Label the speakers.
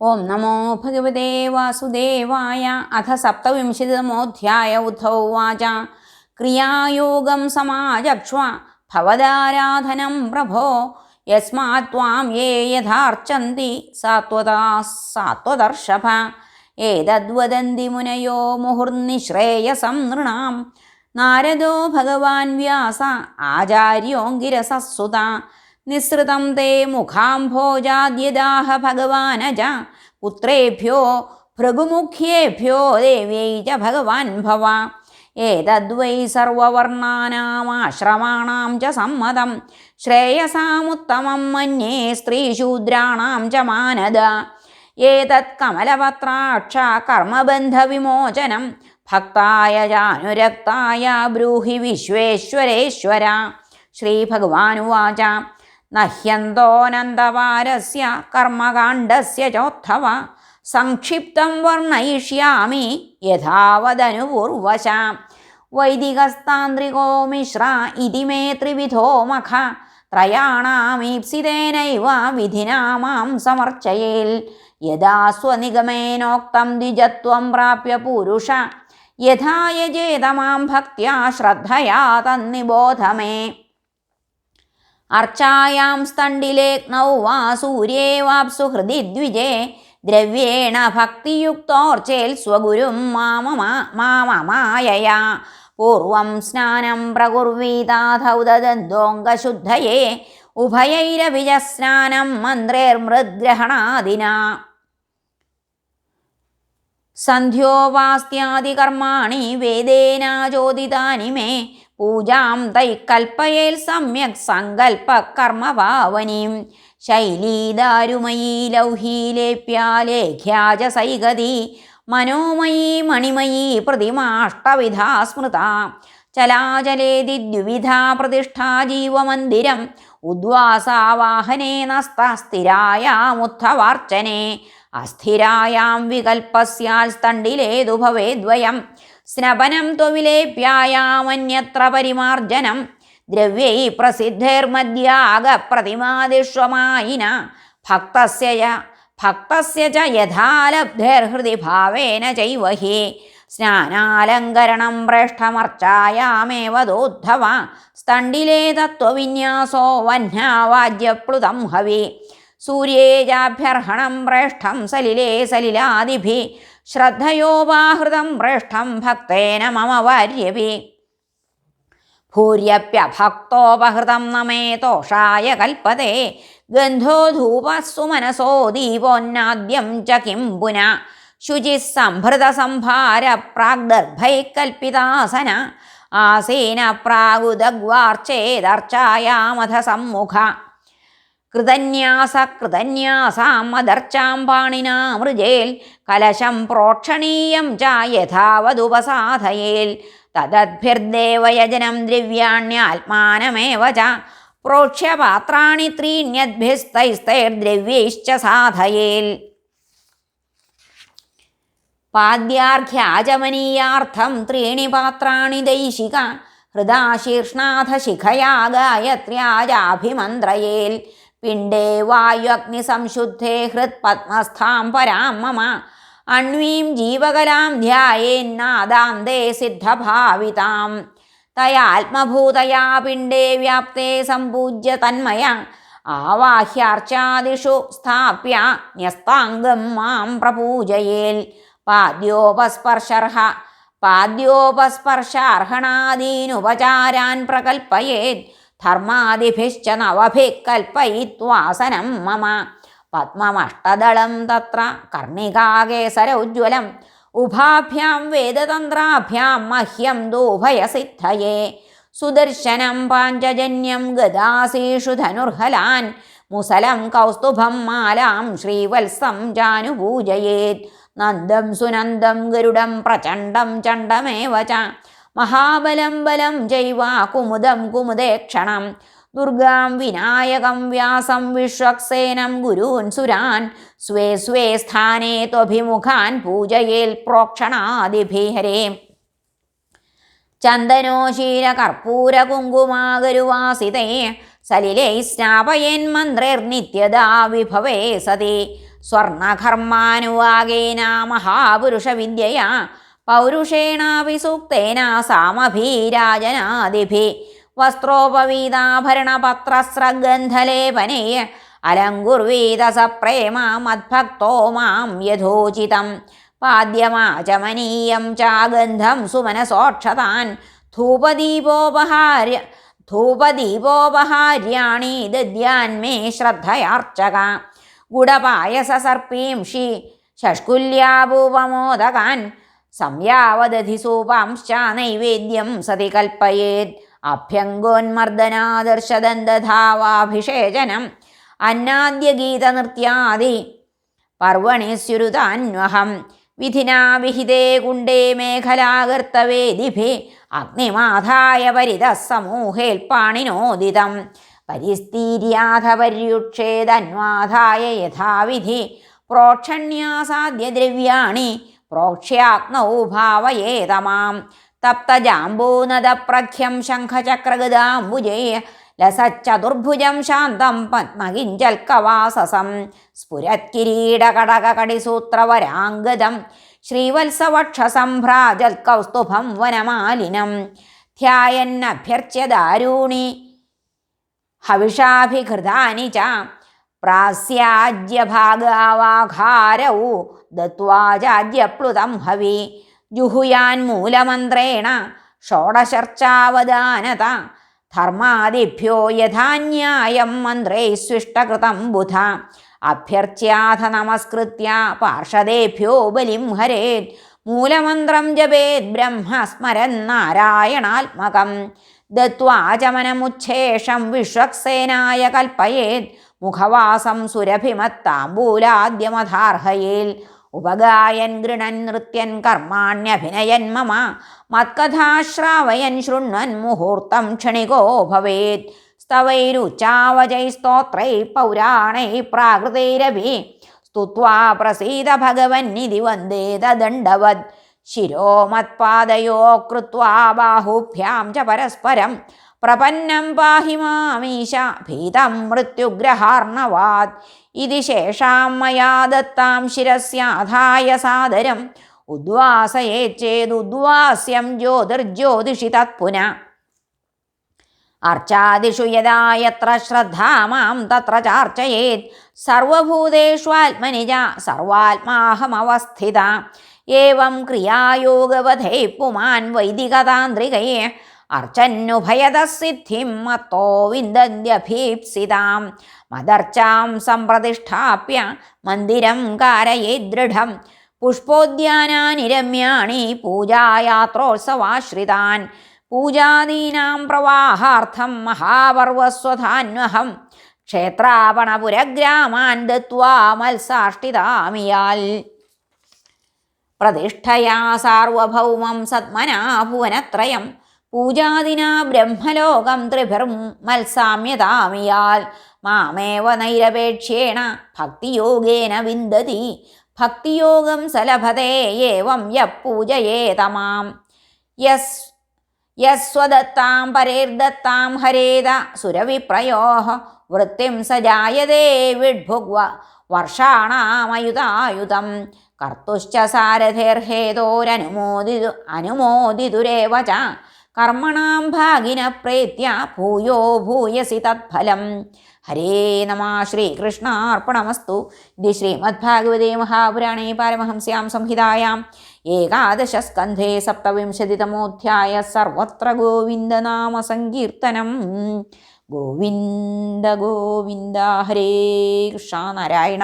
Speaker 1: ഓം നമോ ഭഗവതേ വാസുദേവായ അഥ സപ്തവിംശതിതമോധ്യായ ഉദ്ധൗ വാച ക്രിയായോഗം സമാചക്ഷ്വ. ഭവദാരാധനം പ്രഭോ. യസ്മാത്വാം യേ യഥാർച്ചന്തി. സാത്വതാ സാത്വദർഷഭ ഏതദ്വദന്തി മുനയോ മുഹുർനിശ്രേയസം നൃണാം. നാരദോ ഭഗവാൻ വ്യാസ. ആചാര്യോങ്കിരസസുത നിസൃതം തേ മുഖാംഭോജാദ്യദാഹ ഭഗവാനജ. പുത്രേഭ്യോ ഭൃഗുമുഖ്യേഭ്യോ ദേവ്യൈ ച ഭഗവാൻ ഭവ. ഏതദ്വൈ സർവവർണാനാമാശ്രമാണാം ച സമ്മതം. ശ്രേയസാമുത്തമം മന്യേ സ്ത്രീശൂദ്രാണാം ച മാനദ. ഏതത് കമലപത്രാക്ഷ കർമ്മബന്ധവിമോചനം. ഭക്തായ ജാനുരക്തായ ബ്രൂഹി വിശ്വേശ്വരേശ്വര. ശ്രീഭഗവാനുവാച. നഹ്യന്തോനന്തവാരസ്യ കർമ്മകാണ്ഡസ്യ ചോത്ഥവ സംക്ഷിപ്തം വർണയിഷ്യാമി യഥാവദനുപൂർവശ. വൈദികസ്താന്ത്രികോ മിശ്ര ഇതി മേ ത്രിവിധോ മഖ. ത്രയാണാമീപ്സിതേനൈവ വിധിനാ മാം സമർച്ചയേൽ. യഥാ സ്വനിഗമേനോക്തം ദ്വിജത്വം പ്രാപ്യ പുരുഷ. യഥാ യജേത മാം ഭക്ത്യാ ശ്രദ്ധയാ തന്നിബോധ മേ അർച്ചായാം സ്തണ്ടിലേഗ്നൗ വാ സൂര്യേ വാപ്സു ഹൃദി ദ്വിജേ. ദ്രവ്യേണ ഭക്തിയുക്തോർച്ചേൽ സ്വഗുരും മാമമാ മാമമായയാ പൂർവം സ്നാനം പ്രകുർവീതാധൗദന്തോങ്കശുദ്ധയേ ഉഭയൈരവിജസ്നാനം മന്ത്രേർമൃദ്ഗ്രഹണാദിന സന്ധ്യോപാസ്ത്യാദികർമാണി വേദേനാചോദിതാനി മേ പൂജാം തൈ കൽപ്പയേൽ സമ്യക് സങ്കൽപ്പ കർമ്മഭാവനീം ശൈലീദാരുമയീ ലൗഹീലേപ്യാലേഖ്യാജ സൈഗതി മനോമയീ മണിമയീ പ്രതിമാഷ്ടവിധാ സ്മൃത. ചലാചലേതി ദ്വിവിധാ പ്രതിഷ്ഠാ ജീവമന്ദിരം. ഉദ്വാസാവാഹനേ നസ്ത സ്ഥിരായാമുത്ഥവാർച്ചനെ അസ്ഥിരായാം വികൽപ്പസ്യാൽ സ്തണ്ടിലേതു ഭവേദ്വയം സ്നപനം ത്വവിലേപ്യായാമന്യത്ര പരിമാർജനം. ദ്രവ്യൈ പ്രസിദ്ധൈർമദ്യാഗ പ്രതിമാദിഷ്വമായിന ഭക്തസ്യ ഭക്തസ്യ ച യഥാലബ്ധേർഹൃതി ഭാവേന ചൈവ ഹി സ്നാനാലങ്കരണം പ്രേഷ്ഠമർച്ചായാമേവ ദോദ്ധവ. സ്തണ്ടിലേ തത്വവിന്യാസോ വഹ്നാവാദ്യപ്ലുതം ഹവി. സൂര്യേ ചാഭ്യർഹണം പ്രേഷ്ഠം സലിലേ സലിലാദിഭി ശ്രദ്ധയോപാഹൃതം പ്രേഷ്ഠം ഭക്തേന മമ വാര്യവി. ഭൂര്യപ്യഭക്തോപഹൃതം നമേ തോഷായ കൽപ്പതേ ഗന്ധോ ധൂപസ്സു മനസോ ദീപോന്നാദ്യം ച കിം പുന ശുചി സംഭൃത സംഭാര പ്രാഗ്ദർഭൈ കൽപ്പിതാസന ആസീന പ്രാഗുദഗ്വാർച്ചേദർച്ചായാമഥ സമ്മുഖ കൃതന്യാസ കലശം പ്രോക്ഷണീയം ച യഥാവതുപസാധയേൽ തദ്ഭിർദേവയജനം ദ്രവ്യാണ്യാത്മാനമേവ ച പ്രോക്ഷ്യപാത്രാണി ത്രീണ്യദ്ഭ്യസ്തൈസ്തൈർദ്രവ്യൈശ്ച സാധയേൽ. പാദ്യാർഘ്യാചമനീയാർത്ഥം ത്രീണി പാത്രാണി ദൈശിക ഹൃദാശീർഷ്ണാഥ ശിഖയാ പിണ്ഡേ വായുഗ്നി സംശുദ്ധേ ഹൃത് പത്മസ്ഥാം പരാം മമ. അണ്വീം ജീവകലാം ധ്യായേന്നാദാന്തേ സിദ്ധഭാവിതാം. തയാത്മഭൂതയാ പിണ്ഡേ വ്യാപ്തേ സമ്പൂജ്യ തന്മയ. ആവാഹ്യാർച്ചാദിഷു സ്ഥാപ്യ ന്യസ്താംഗം മാം പ്രപൂജയേൽ. പാദ്യോപസ്പർശർഹ പാദ്യോപസ്പർശാർഹണാദീനുപചാരാൻ പ്രകൽപ്പയേത് ധർമാദിഭിശ്ച നവഭിക്കൽപ്പയിത്വാസനം മമ. പത്മമഷ്ടദളം തത്ര കർണികാകേസരോജ്വലം ഉഭാഭ്യാം വേദതന്ത്രാഭ്യാം മഹ്യം ദൂഭയസിദ്ധയേ. സുദർശനം പാഞ്ചജന്യം ഗദാസീഷു ധനുർഹലാൻ. മുസലം കൗസ്തുഭം മാലാം ശ്രീവത്സം ജാനുപൂജയേത്. നന്ദം സുനന്ദം ഗരുഡം പ്രചണ്ഡം ചണ്ഡമേവ ച മഹാബലം ബലം ജൈവാ കുമുദം കുമുദേക്ഷണം ദുർഗാം വിനായകം വ്യാസം വിശ്വക്സേനം ഗുരൂൻ സുരാൻ. സ്വേ സ്വേ സ്ഥാനേ ത്വഭിമുഖാൻ പൂജയേൽ പ്രോക്ഷണാദിഭിഹരേ. കുങ്കുമാകരുവാസിതേ സലിലൈ സ്നാപയൻ മന്ത്രൈർനിത്യദാ വിഭവേ സതി. സ്വർണകർമാനുവാഗേന മഹാപുരുഷവിദ്യയാ പൗരുഷേണാപി സൂക്തേന സാമഭീരാജനാദിഭി. വസ്ത്രോപവീതാഭരണപത്രസ്രഗന്ധലേപനേ അലങ്കുർവീത സപ്രേമ മദ്ഭക്തോ മാം യഥോചിതം. പാദ്യമാചമനീയം ചാഗന്ധം സുമനസോക്ഷതാൻ. ധൂപദീപോപഹാര്യ ധൂപദീപോപഹാര്യാണി ദദ്യാന്മേ ശ്രദ്ധയാർച്ചക. ഗുഡപായസസർപ്പീംഷി ഷഷ്കുല്യാഭൂപമോദകാൻ സംയാവദധിസൂപാംശ്ച നൈവേദ്യം സതി കൽപ്പയേത്. അഭ്യങ്കോന്മർദ്ദനാദർശദന്തധാവാഭിഷേചനം. അന്നാദ്യഗീതനൃത്യാദി പർവണി സ്യുരുതാന്വഹം വിധിനാ വിഹിതേ കുണ്ടേ മേഖലാകർത്തവേദിഭി അഗ്നിമാധായ പരിത സമൂഹേൽപ്പാണിനോദിതം പരിസ്ഥീര്യാഥ പര്യുക്ഷേദന്വാധായ യഥാവിധി പ്രോക്ഷണ്യാസാദ്യ ദ്രവ്യാണി പ്രോക്ഷ്യാഗ്നൗ ഭാവയേതമാം തപ്തജാംബൂനദപ്രഖ്യം ശംഖചക്രഗദാംബുജേ ലസച്ചതുർഭുജം ശാന്തം പത്മകിഞ്ചൽക്കവാസസം. സ്ഫുരത്കിരീടകടകടിസൂത്രവരാംഗതം ശ്രീവത്സവക്ഷസംഭ്രാജൽക്കൗസ്തുഭം വനമാലിനം. ധ്യായന്നഭ്യർച്യ ദാരൂണി ഹവിഷാഭിഹൃതാനി ച. പ്രാസ്യാജ്യഭാഗാവാഘാരൗ ദത്വാജാജ്യപ്ലുതം ഹവി ജുഹുയാൻ മൂലമന്ത്രേണ ഷോഡശർച്ചാവദാനത. ധർമാദിഭ്യോ യഥാന്യായം മന്ത്രേ സ്വിഷ്ടകൃതം ബുധ. അഭ്യർച്യാഥ നമസ്കൃത്യ പാർഷദേഭ്യോ ബലിം ഹരേത് മൂലമന്ത്രം ജപേത് ബ്രഹ്മ സ്മരൻ നാരായണാത്മകം. ദത്വാചമനമുച്ഛേഷം വിശ്വക്സേനായ കൽപ്പയേത് മുഖവാസം സുരഭിമത്താംബൂലാദ്യമധാർഹയേൽ ഉപഗായൻ ഗൃണൻ നൃത്യൻ കർമാണ്യഭിനയൻ മമ മത്കഥാശ്രാവയൻ ശൃണ്വൻ മുഹൂർത്തം ക്ഷണികോ ഭവേത്. സ്തവൈരുച്ചാവചൈസ്തോത്രൈ പൗരാണൈ പ്രാകൃതൈരഭി സ്തുത്വാ പ്രസീത ഭഗവന്നിധി വന്ദേത ദണ്ഡവത്. ശിരോ മത്പാദയോ കൃത്വാ ബാഹുഭ്യാം ച പരസ്പരം പ്രപന്നം പാഹി മാമീശ ഭീതം മൃത്യുഗ്രഹാർണവാത് ഇതി ശേഷാം മയാ ദത്താം ശിരസ്യാധായ സാദരം. ഉദ്വാസയേച്ചേതുദ്വാസ്യം ജ്യോതിർജ്യോതിഷി തത്പുന. അർച്ചാദിഷു യഥാ യത്ര ശ്രദ്ധാ മാം തത്ര ചാർച്ചയേത്. സർവഭൂതേഷ്വാത്മനിജ സർവാത്മാഹമവസ്ഥിത. ഏവം ക്രിയായോഗവധേ പുമാൻ വൈദികതാന്ത്രികയെ. അർച്ചന്നുഭയത സിദ്ധിം മത്തോ വിന്ദന്ത്യഭീപ്സിതാം. മദർച്ചാം സംപ്രതിഷ്ഠാപ്യ മന്ദിരം കാരയേ ദൃഢം. പുഷ്പോദ്യാനാനിരമ്യാണി പൂജായാത്രോത്സവാശ്രിതാൻ. പൂജാദീനാം പ്രവാഹാർത്ഥം മഹാപർവസ്വധാന്വഹം. ക്ഷേത്രാപണപുരഗ്രാമാൻ ദത്വാ മത്സാഷ്ടിതാമിയാൽ. പ്രതിഷ്ഠയാ സാർവഭൗമം സത്മനാ ഭുവനത്രയം പൂജാദിനാ ബ്രഹ്മലോകം ത്രിഭിർമത്സാമ്യതാമിയാൽ മാമേവ നൈരപേക്ഷേണ ഭക്തിയോഗേന വിന്ദതി. ഭക്തിയോഗം സലഭതേ ഏവം യപ്പൂജയേതമാം യസ് യസ്വദത്താം പരേർദത്താം ഹരേത സുരവിപ്രയോ വൃത്തിം സജായതേ വിഡ്ഭുഗ്വ വർഷാണാമയുതായുധം. കർത്തുശ്ച സാരഥേർഹേതോരനുമോദിതു അനുമോദിതുരേവ ച കർമ്മണാം ഭാഗിന പ്രേത്യ ഭൂയോ ഭൂയസി തത്ഫലം. ഹരേ നമ ശ്രീകൃഷ്ണാർപ്പണമസ്തു. ഇത് ശ്രീമദ്ഭാഗവതേ മഹാപുരാണേ പാരമഹംസ്യാം സംഹിതായാം. ഏകാദശസ്കന്ധേ സപ്തവിംശതിതമോധ്യായ സർവത്ര ഗോവിന്ദനാമ സങ്കീർത്തനം. ഗോവിന്ദ ഗോവിന്ദ ഹരേ കൃഷ്ണ നാരായണ